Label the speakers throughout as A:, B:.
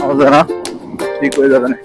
A: হবে না ঠিক হয়ে যাবে না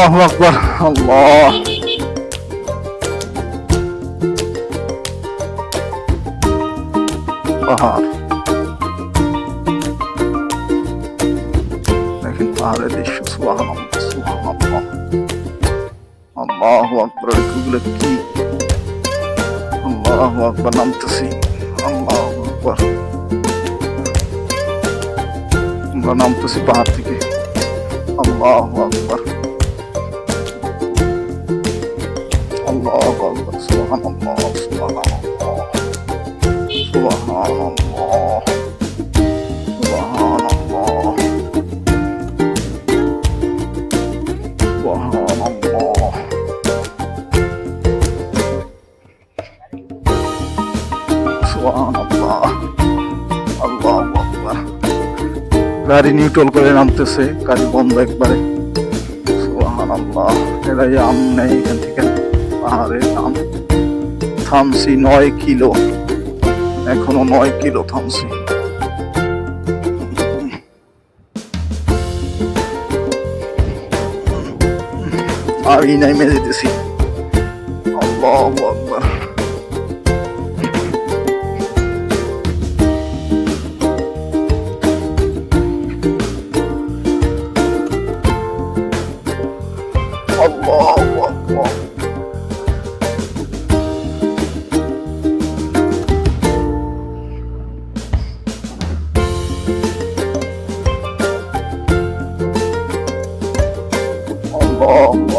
A: আল্লাহ আকবর, আল্লাহ। পাহাড় দেখেন পাহাড়ের দৃশ্য সুবাহান আল্লাহ আকবর, এগুলো কি? আল্লাহ আকবর নামতেছি, আল্লাহ আকবর। আমরা নামতেছি পাহাড় থেকে, আল্লাহ আকবর। গাড়ি নিউট্রাল করে নামতেছে গাড়ি বন্ধ একবারে। এরাই আম নেই এখান থেকে। পাহাড়ে নাম। থামসি নয় কিলো। এখনও নয় কিলো থামছি। আমি নাই মেরে দিতেছি আল্লাহ আকবার। আল্লাহু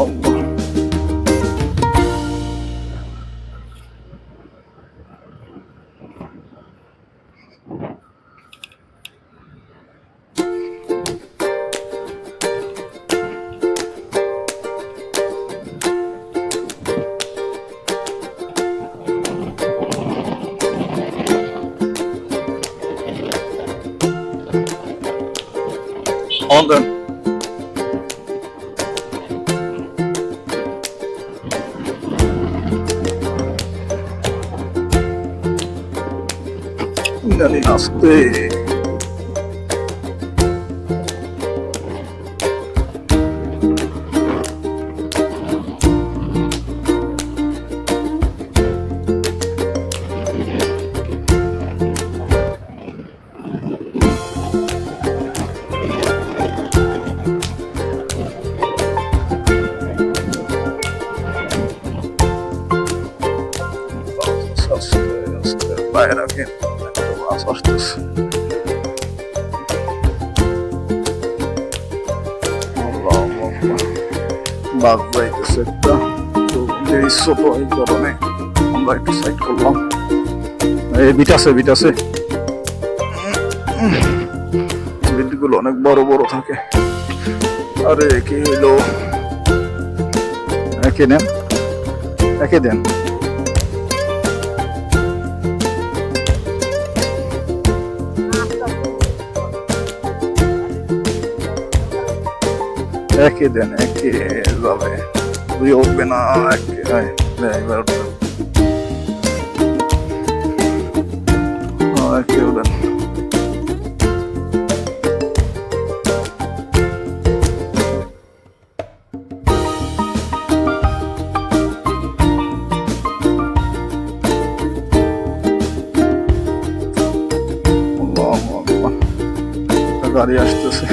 A: Dale, আসতে আস্তে আমরা একটু সাইড করলাম এই বিটাছে বিটাছে বিটগুলো অনেক বড় বড় থাকে। আরে কি হইল একে নেন। একে দেন। একে দেন একে। যাবে দুই উঠবে না একে। এবার আকবার। একটা গাড়ি আসতেছে।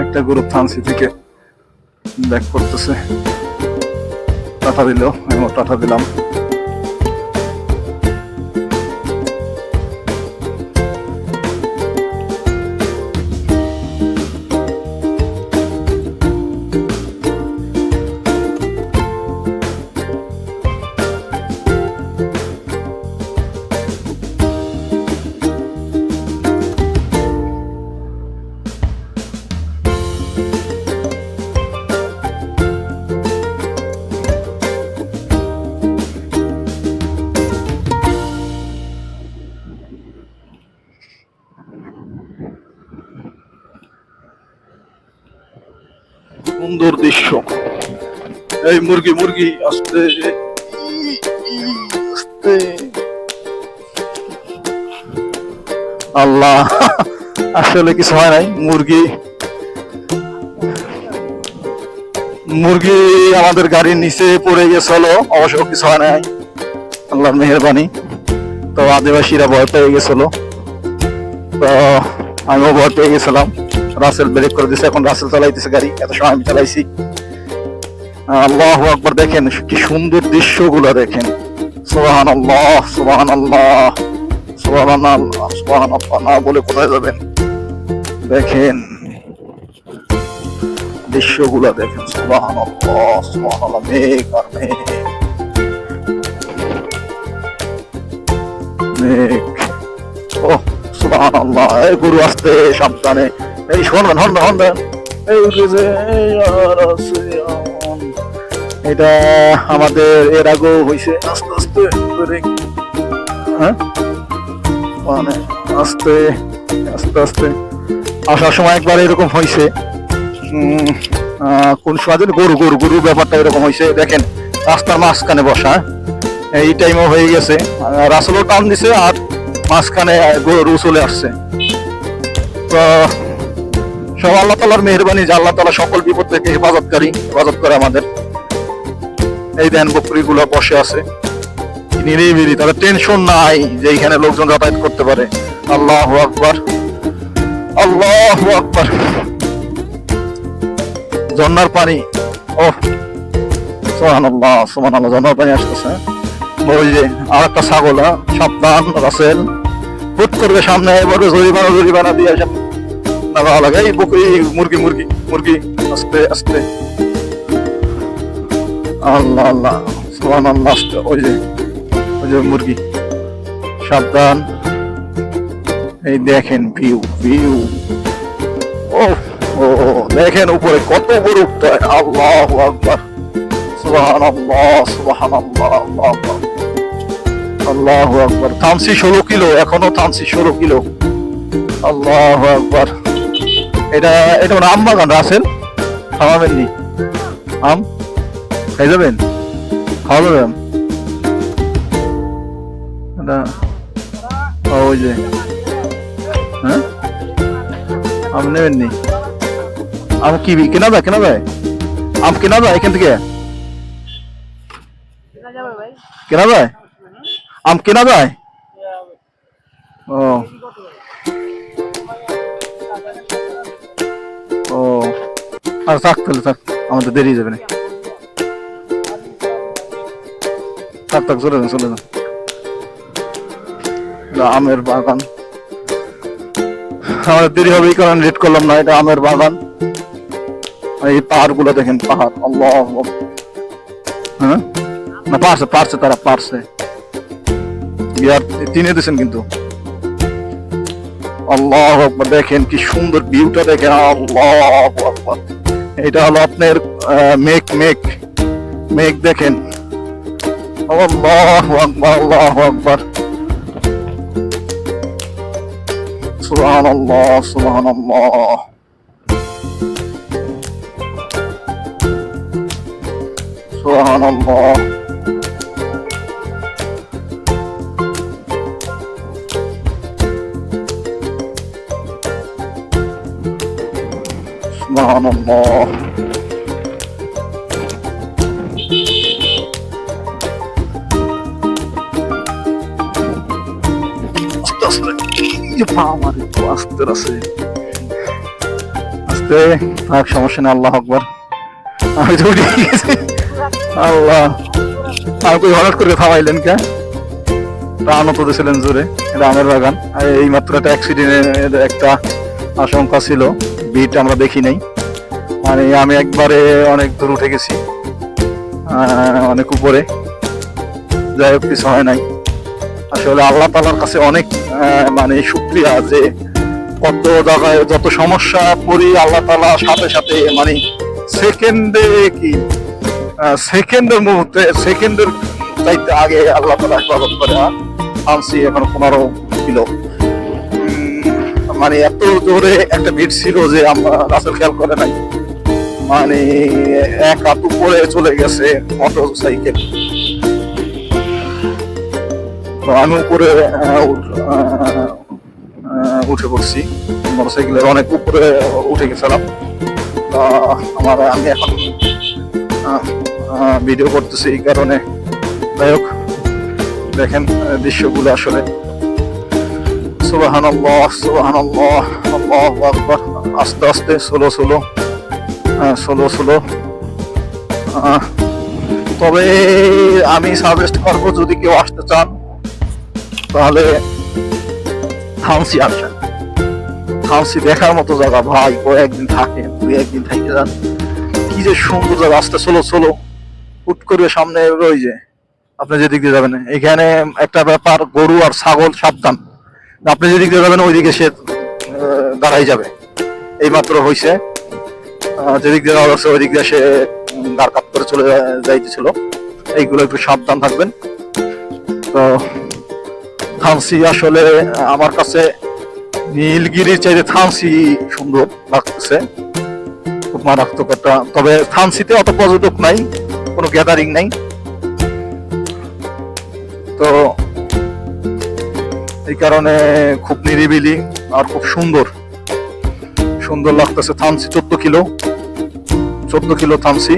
A: একটা গ্রুপ থানসি থেকে। ব্যাক করতেছে টাটা দিল আমিও টাটা দিলাম। এই মুরগি মুরগি আল্লাহ, আসলে কিছু হয় নাই, মুরগি। মুরগি আমাদের গাড়ির নিচে পড়ে গেছিল, অবশ্য কিছু হয় নাই। আল্লাহর মেহরবানি। তো আদিবাসীরা ভয় পেয়ে গেছিল। তো আমিও ভয় পেয়ে গেছিলাম। রাসেল ব্রেক করে দিছে, এখন রাসেল চালাইতেছে গাড়ি। এত সময় আমি চালাইছি। আল্লাহ আকবার দেখেন কি সুন্দর দৃশ্যগুলো দেখেন। সোহান আল্লাহ সোহান আল্লাহ সোহান আল্লাহ সোহান আল্লাহ বলে কোথায় যাবেন দেখেন দৃশ্যগুলো দেখেন সোহান আল্লাহ সোহান আল্লাহ মেঘ আর মেঘ মেঘ ও সুবহান আল্লাহ এই গরু আসতে সাবধানে। এই শুনবেন শুনবেন শুনবেন এই যে আর। এটা আমাদের এর আগেও হয়েছে আস্তে আস্তে হ্যাঁ? মানে আস্তে আস্তে আস্তে। আসার সময় একবার এরকম হয়েছে কোন সময় গরু গরু গরু ব্যাপারটা এরকম হয়েছে দেখেন, রাস্তার মাঝখানে বসা? এই টাইমও হয়ে গেছে। রাসেলও টান দিছে আর মাঝখানে গরু চলে আসছে। তো, সব আল্লাহ তালার মেহরবানি, যে আল্লাহ তালা সকল বিপদ থেকে হেফাজতকারী, হেফাজত করে আমাদের। এই দেন বকরি গুলো বসে আছে। নিরিবিলি তাদের টেনশন নাই যে এখানে লোকজন যাতায়াত করতে পারে। আল্লাহ আকবার আল্লাহ আকবার। ঝর্ণার পানি ও সোহান আল্লাহ সোহান আল্লাহ ঝর্ণার পানি আসতেছে। ওই যে আর একটা ছাগল হ্যাঁ? সাবধান, রাসেল। হুট করবে সামনে, এবারে জরিমানা জরিমানা দিয়ে আসেন। না ভালো লাগে, এই বকরি মুরগি মুরগি মুরগি, আস্তে আস্তে। আল্লাহ আল্লাহ। সোহান আল্লাহ ওই যে ওই যে মুরগি। সাবধান। এই দেখেন ভিউ ভিউ ও ও দেখেন উপরে কত বড় উঠতে আল্লাহ আকবার। সুবহান আল্লাহ আল্লাহ আল্লাহ আল্লাহ আকবার। ষোলো কিলো, এখনও থামছি ষোলো কিলো। আল্লাহ আকবার। এটা এটা মানে আম বাগান রাসেল? খাওয়াবেন নি। আম? খাই যাবেন? খাওয়া যাবেন ওই যে। হ্যাঁ? আম নেবেন নি? আম কি, কেনা যায় কেনা যায়? আম কেনা যায় এখান থেকে? কেনা যায়? আম কেনা যায়? ও। ও। আর থাক তাহলে, থাক। আমাদের দেরি যাবে না। থাক থাক, চলে চলে আমের বাগান। আমাদের দেরি হবে, এই কারণে লেট করলাম না, এটা আমের বাগান। এই পাহাড়গুলো দেখেন, পাহাড়, আল্লাহ হ্যাঁ? না, পারছে পারছে তারা, পারছে। বিয়ার তিনে দিয়েছেন কিন্তু। আল্লাহ দেখেন কি সুন্দর ভিউটা দেখেন, আল্লাহ আকবার। এটা হলো আপনার মেঘ মেঘ। মেঘ দেখেন। আল্লাহ আকবার আল্লাহ আকবার সুবহান আল্লাহ সুবহান আল্লাহ সুবহান আল্লাহ সুবহান আল্লাহ আমার আস্তে আছে আস্তে থাক সমস্যা নেই, আল্লাহ আকবর। আমি তো উঠে গেছি। আল্লাহ। আমাকে হঠাৎ করে থামাইলেন কে? প্রাণও তো দিয়েছিলেন জোরে আমের বাগান। এই মাত্র একটা অ্যাক্সিডেন্টের একটা আশঙ্কা ছিল বিট আমরা দেখি নাই। মানে আমি একবারে অনেক দূর উঠে গেছি। অনেক উপরে। যাই হোক, কিছু হয় নাই। আসলে আল্লাহ তালার কাছে অনেক মানে শুক্রিয়া যে কত জায়গায় যত সমস্যা পড়ি আল্লাহ তালা সাথে সাথে মানে সেকেন্ডে কি সেকেন্ডের মুহূর্তে সেকেন্ডের চাইতে আগে আল্লাহ তালা হেফাজত করে আনছি এখন পনেরো কিলো। মানে এত জোরে একটা ভিড় ছিল যে আমরা রাসেল খেয়াল করে নাই। মানে এক হাত উপরে চলে গেছে মোটর সাইকেল। আমি উপরে উঠ- পড়ছি। মোটরসাইকেলের অনেক উপরে উঠে গেছিলাম। আমার, আমি এখন ভিডিও করতেছি এই কারণে। যাই হোক, দেখেন দৃশ্যগুলো আসলে। আস্তে আস্তে সোলো সোলো সোলো সোলো তবে আমি সাজেস্ট করব, যদি কেউ আসতে চান তাহলে থামসি আসেন থামসি দেখার মতো জায়গা, ভাই কয়েকদিন থাকেন দুই একদিন থেকে যান কি যে সুন্দর জায়গা আসতে চলো চলো। হুট করে সামনে ওই যে, আপনি যেদিক দিয়ে যাবেন, এখানে একটা ব্যাপার, গরু আর ছাগল সাবধান। আপনি যেদিক দিয়ে যাবেন, ওইদিকে সে দাঁড়াই যাবে। এই মাত্র হয়েছে যেদিক দিয়ে যাওয়া ওইদিক দিয়ে সে দাঁড় কাপ করে চলে যাইতেছিল। এইগুলো একটু সাবধান থাকবেন। তো থানসি আসলে আমার কাছে নীলগিরির চাইতে থানসি সুন্দর লাগতেছে। খুব মারাত্মক একটা তবে থানসিতে অত পর্যটক নাই, কোনো গ্যাদারিং নাই। তো এই কারণে খুব নিরিবিলি আর খুব সুন্দর। সুন্দর লাগতেছে থানসি চোদ্দ কিলো। চোদ্দ কিলো থানসি।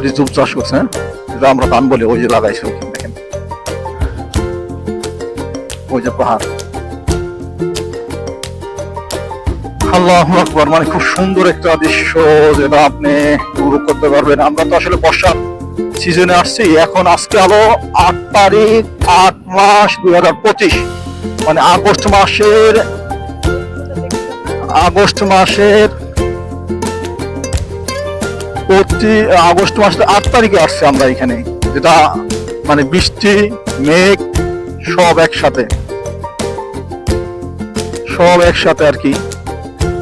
A: পাহাড়ি জুম চাষ করছে হ্যাঁ? যেটা আমরা ধান বলি, ওই যে লাগাইছে ওই যে পাহাড়। আল্লাহ আকবর মানে খুব সুন্দর একটা দৃশ্য যেটা আপনি উপভোগ করতে পারবেন। আমরা তো আসলে বর্ষার সিজনে আসছি, এখন আজকে হলো আট তারিখ, আট মাস দুই হাজার পঁচিশ। মানে আগস্ট মাসের আগস্ট মাসের প্রতি আগস্ট মাসের আট তারিখে আসছে আমরা এখানে। যেটা মানে বৃষ্টি, মেঘ, সব একসাথে। সব একসাথে আর কি।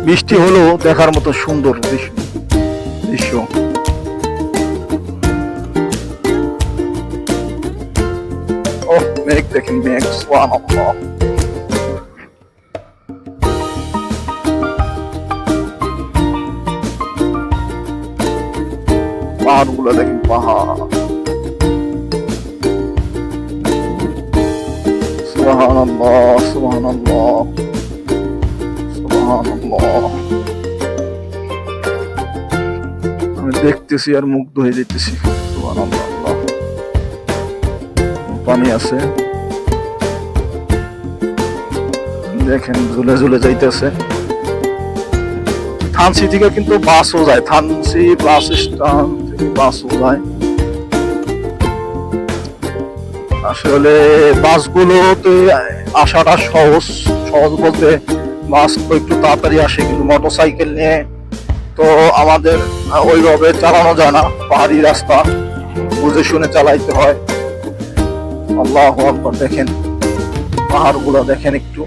A: বৃষ্টি হলো দেখার মতো সুন্দর দৃশ্য দৃশ্য। ও মেঘ দেখেন, মেঘ। পাহাড়। গুলো দেখেন পাহাড় আমি দেখতেছি আর মুগ্ধ হয়ে যেতেছি। পানি আছে। দেখেন, ঝুলে ঝুলে যাইতেছে। থানসি থেকে কিন্তু বাসও যায়। থানসি বাস স্ট্যান্ড বাসগুলায় আসলে বাসগুলোতে আসাটা সহজ সহজ বলতে বাস তো একটু তাড়াতাড়ি আসে, কিন্তু মোটর সাইকেল নিয়ে তো আমাদের ওইভাবে চালানো যায় না। পাহাড়ি রাস্তা, বুঝে শুনে চালাইতে হয়। আল্লাহ আকবর, দেখেন। পাহাড়গুলো দেখেন একটু।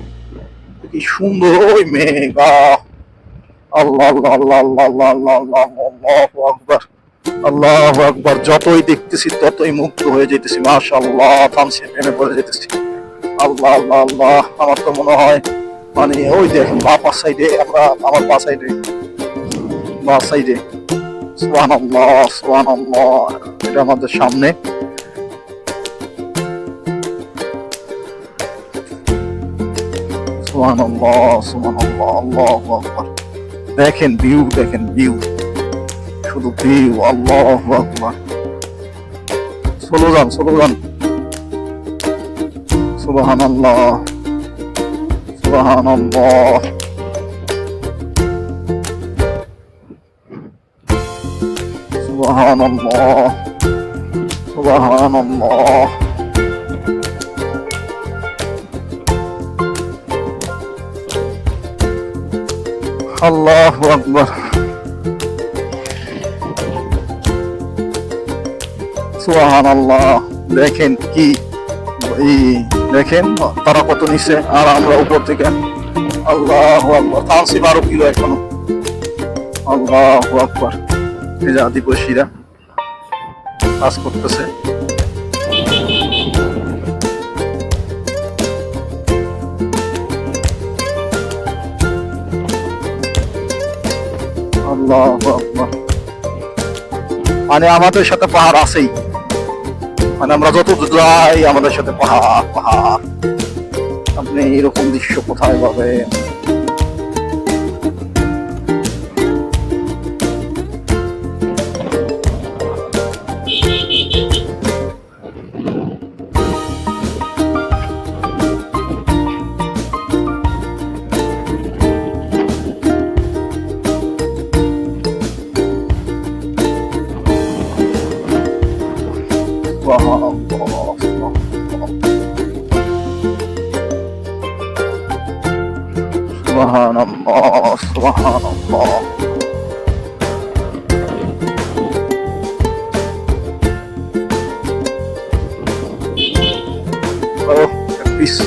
A: কি সুন্দর ওই মেঘা আল্লাহ আল্লাহ আল্লাহ আল্লাহ আল্লাহ আল্লাহ আল্লাহ আকবর। আল্লাহু আকবার, যতই দেখতেছি ততই মুক্ত হয়ে যেতেছি মাশাআল্লাহ তামসি প্রেমে পড়ে যেতেছি আল্লাহ আল্লাহ আল্লাহ, আমার তো মনে হয় মানে ওই দেখেন বা পাশ সাইডে, আমরা আমার পা সাইডে, বা সাইডে, সুবহানাল্লাহ সুবহানাল্লাহ, এটা আমাদের সামনে। সুবহানাল্লাহ সুবহানাল্লাহ, আল্লাহু আকবার। দেখেন ভিউ দেখেন ভিউ শুধু ভিউ আল্লাহু আকবার। চলো যান চলো যান সুবহানাল্লাহ সুবহানাল্লাহ। সুবহানাল্লাহ সুবহানাল্লাহ। আল্লাহু সুবহানাল্লাহ। দেখেন কি দেখেন তারা কত নিচে আর আমরা উপর থেকে আল্লাহু আকবার। ফান্সি বারো কিলো এখনও? আল্লাহু আকবার। এই কাজ করতেছে। আল্লাহু আকবার। মানে আমাদের সাথে পাহাড় আছেই। মানে আমরা যত যাই আমাদের সাথে পাহা পাহা আপনি এরকম দৃশ্য কোথায় পাবেন?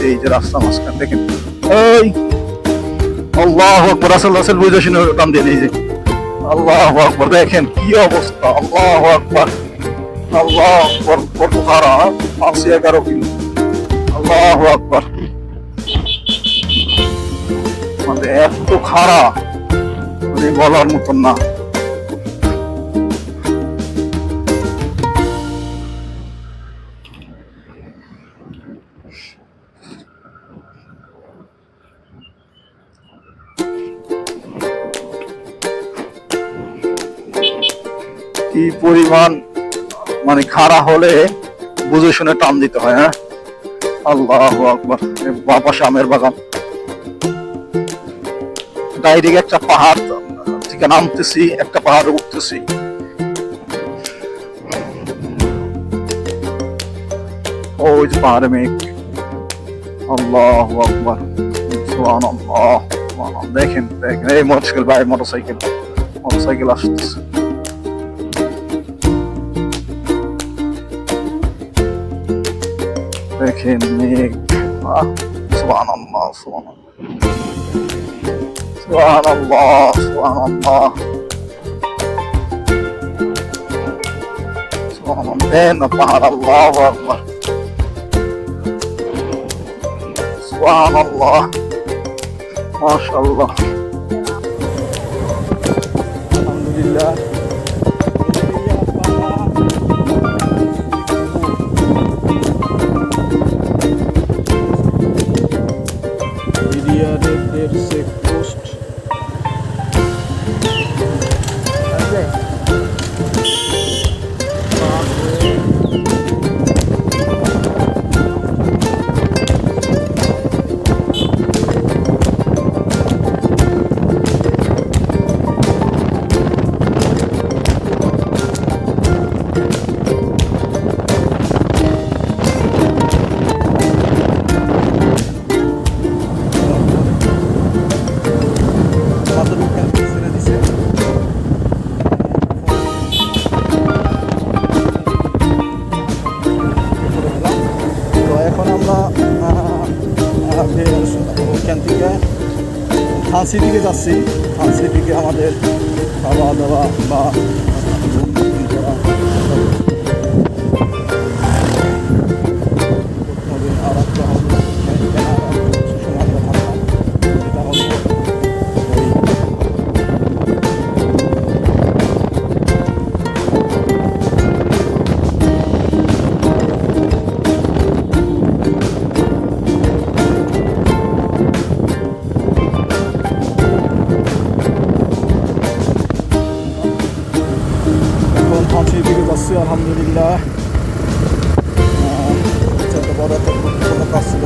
A: এই যে রাস্তা মাঝখান দেখেন এই, আল্লাহ আকবর, আসল আসল বুঝে শুনে দিয়ে আল্লাহ আকবর, দেখেন কি অবস্থা, আল্লাহ আকবর। আল্লাহ আকবর, কত পাঁচশো এগারো কিলো। আল্লাহ আকবর। মানে এত খারা মানে বলার মতন না। কি পরিমাণ মানে খাড়া হলে বুঝে শুনে টান দিতে হয় হ্যাঁ? আল্লাহ আকবর। বাবা শামের বাগান। ডাইরেক্ট একটা পাহাড় থেকে নামতেছি, একটা পাহাড়ে উঠতেছি। ওই যে পাহাড়ে মেঘ। আল্লাহ আকবর। দেখেন দেখেন। এই মোটরসাইকেল ভাই মোটরসাইকেল মোটরসাইকেল আসতেছে। দেখেন মেঘ আহ, সুবহানাল্লাহ সুবহানাল্লাহ সুবহানাল্লাহ সুবহানাল্লাহ সুবহানাল্লাহ দেন পাহাড় আল্লাহু আকবার সুবহানাল্লাহ মাশাআল্লাহ আলহামদুলিল্লাহ বিডিআরের ফাঁসি দিকে যাচ্ছি। ফাঁসি দিকে আমাদের খাওয়া দাওয়া বা আলহামদুলিল্লাহ। আহ, বড় একটা কাজ ছিল